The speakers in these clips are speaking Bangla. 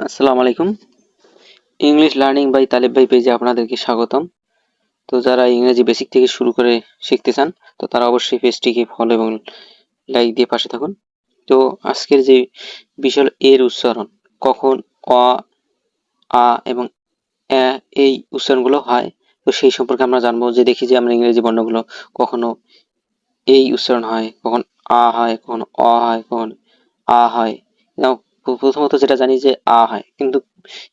আসসালামু আলাইকুম। ইংলিশ লার্নিং বাই তালেব ভাই পেজে আপনাদেরকে স্বাগতম। তো যারা ইংরেজি বেসিক থেকে শুরু করে শিখতে চান, তো তারা অবশ্যই পেজটিকে ফলো এবং লাইক দিয়ে পাশে থাকুন। তো আজকের যে বিষয় এর উচ্চারণ, কখন অ আ এবং এই উচ্চারণগুলো হয়, তো সেই সম্পর্কে আমরা জানব যে দেখি যে আমরা ইংরেজি বর্ণগুলো কখনো এই উচ্চারণ হয়, কখন আ হয়, কখন অ হয়, কখন আ হয়। প্রথমত যেটা জানি যে আ হয়, কিন্তু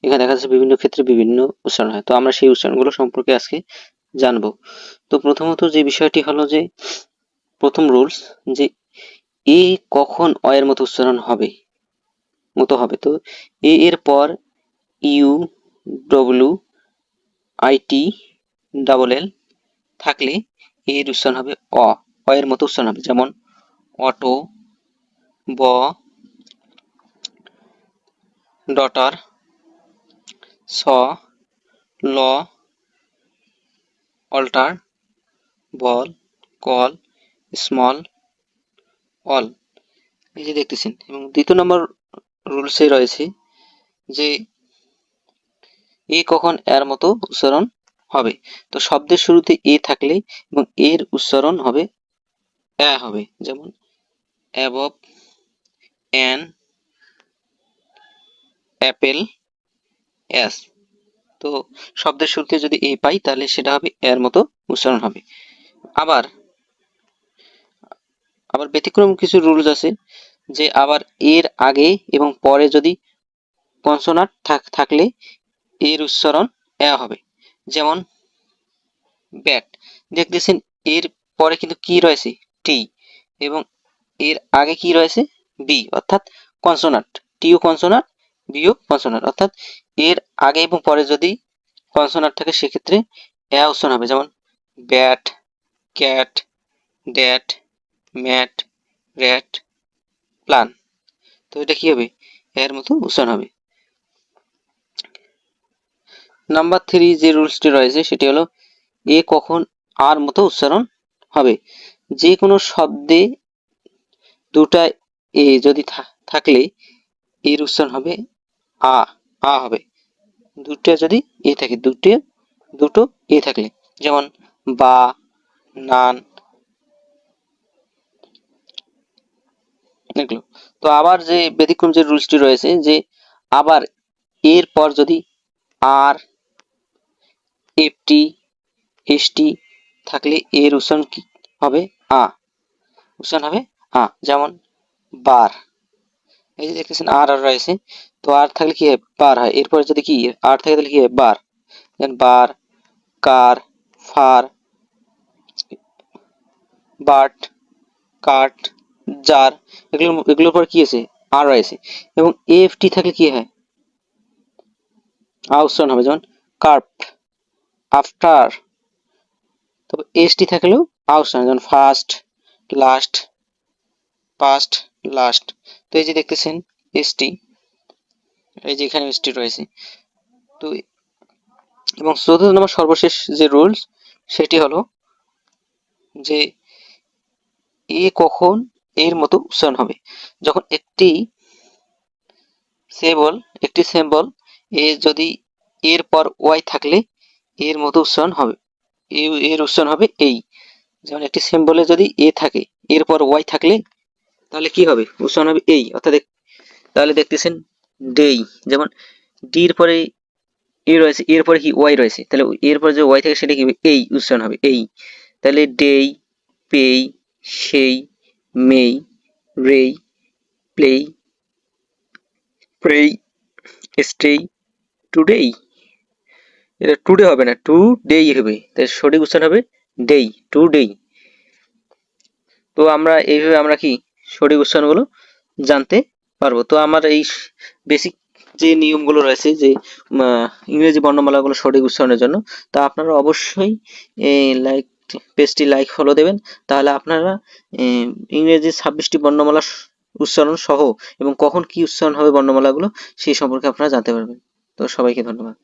এখানে দেখা যাচ্ছে বিভিন্ন ক্ষেত্রে বিভিন্ন উচ্চারণ হয়। তো আমরা সেই উচ্চারণগুলো সম্পর্কে আজকে জানব। তো প্রথমত যে বিষয়টি হলো যে, প্রথম রুলস যে এ কখন অ এর মতো উচ্চারণ হবে, মতো হবে। তো এ এর পর ইউ ডব্লু আইটি ডাবল এল থাকলে এর উচ্চারণ হবে অ। অ এর মতো উচ্চারণ হবে, যেমন অটো, ব daughter, saw, law, alter, ball, call, small, all. এই যে দেখতেছেন, এবং দ্বিতীয় নম্বর রুলসে রয়েছে যে এ কখন এর মতো উচ্চারণ হবে। তো শব্দের শুরুতে এ থাকলে এবং এর উচ্চারণ হবে এ হবে। যেমন, অ্যাবভ, অ্যান অ্যাপেল এস তো শব্দের শুরুতে যদি এ পাই, তাহলে সেটা হবে এর মতো উচ্চারণ হবে। আবার আবার ব্যতিক্রম কিছু রুলস আছে, যে আবার এর আগে এবং পরে যদি কনসোনাট থাকলে এর উচ্চারণ এ হবে। যেমন ব্যাট দেখতেছেন, এর পরে কিন্তু কি রয়েছে? টি এবং এর আগে কি রয়েছে? বি অর্থাৎ কনসোনাট টিও কনসোনাট বিও কনসোনার অর্থাৎ এর আগে এবং পরে যদি কনসোনার থাকে সেক্ষেত্রে উচ্চারণ হবে। যেমন bat cat that mat rat plan তো এটা কি হবে? এর মতো উচ্চারণ হবে। নাম্বার থ্রি যে রুলসটি রয়েছে সেটি হলো এ কখন আর মতো উচ্চারণ হবে। যে কোনো শব্দে দুটা এ যদি থাকলে এর উচ্চারণ হবে আ আ হবে। দুটো যদি এ থাকে দুটো দুটো এ থাকলে, যেমন বা, নান দেখল তো আবার যে ব্যতিক্রম যে রুলসটি রয়েছে যে আবার এর পর যদি আর, এফটি, এসটি থাকলে এর উচ্চারণ কি হবে? আ। উচ্চারণ হবে আ, যেমন বার। এই যে দেখতেছেন আর আর রয়েছে, তো আর থাকলে কি হয়? বার হয়। এরপরে যদি কি আর থাকে তাহলে কি হয়? Bar. Then bar, car, far, but, cut, jar এগুলো এগুলোর পর কি আছে? আর রয়েছে। এবং এফ টি থাকলে কি হয়? আউসন হবে, যেমন কার্প আফটার। তবে এস টি থাকলেও আউসন যেমন ফার্স্ট, লাস্ট, পাস্ট লাস্ট তো এই যে দেখতেছেন এসটি এই যে এখানে এসটি রয়েছে। তো এবং চতুর্থ নম্বর সর্বশেষ যে রুলস সেটি হলো যে এ কখন এর মতো উচ্চারণ হবে। যখন একটি সেবল একটি সেম্বল এ যদি এর পর ওয়াই থাকলে এর মতো উচ্চারণ হবে এর উচ্চারণ হবে এই। যেমন একটি সেম্বলে যদি এ থাকে এরপর ওয়াই থাকলে তাহলে কি হবে? উচ্চারণ হবে এই, অর্থাৎ তাহলে দেখতেছেন ডেই যেমন ডির পরে এ রয়েছে এরপরে কি ওয়াই রয়েছে? তাহলে এরপরে যে ওয়াই থাকে সেটা কি হবে? এই, উচ্চারণ হবে এই। তাহলে ডেই পেই সেই মেই রেই প্লেই প্রেই স্টেই টুডেই এটা টুডে হবে না টু ডেই হবে। তাই সঠিক উচ্চারণ হবে ডেই টু ডেই তো আমরা এইভাবে আমরা কি সঠিক উচ্চারণগুলো জানতে পারব। তো আমার এই বেসিক যে নিয়মগুলো রয়েছে যে ইংরেজি বর্ণমালাগুলো সঠিক উচ্চারণের জন্য, তা আপনারা অবশ্যই লাইক পেজটি লাইক ফলো দেবেন। তাহলে আপনারা ইংরেজি ছাব্বিশটি বর্ণমালা উচ্চারণ সহ এবং কখন কি উচ্চারণ হবে বর্ণমালাগুলো, সেই সম্পর্কে আপনারা জানতে পারবেন। তো সবাইকে ধন্যবাদ।